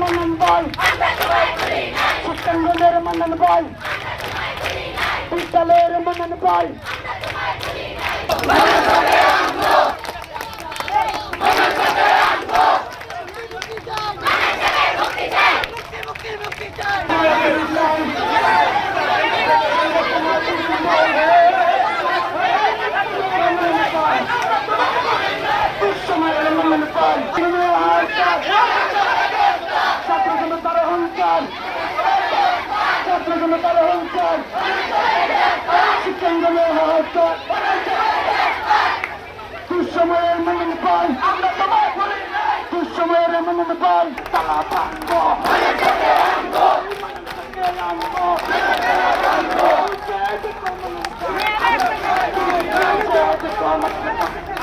মনন বল। শিক্ষাঙ্গনের মনন বল। বিদ্যালয়ের মনন বল। হুঙ্কার ছাত্রজন্য তারা হুঙ্কার শিক্ষাঙ্গনে হাহাকার দুঃসময়ের মনন পাল। দুঃসময়ের মনন পাল। তারা পাঙ্গ Thank you.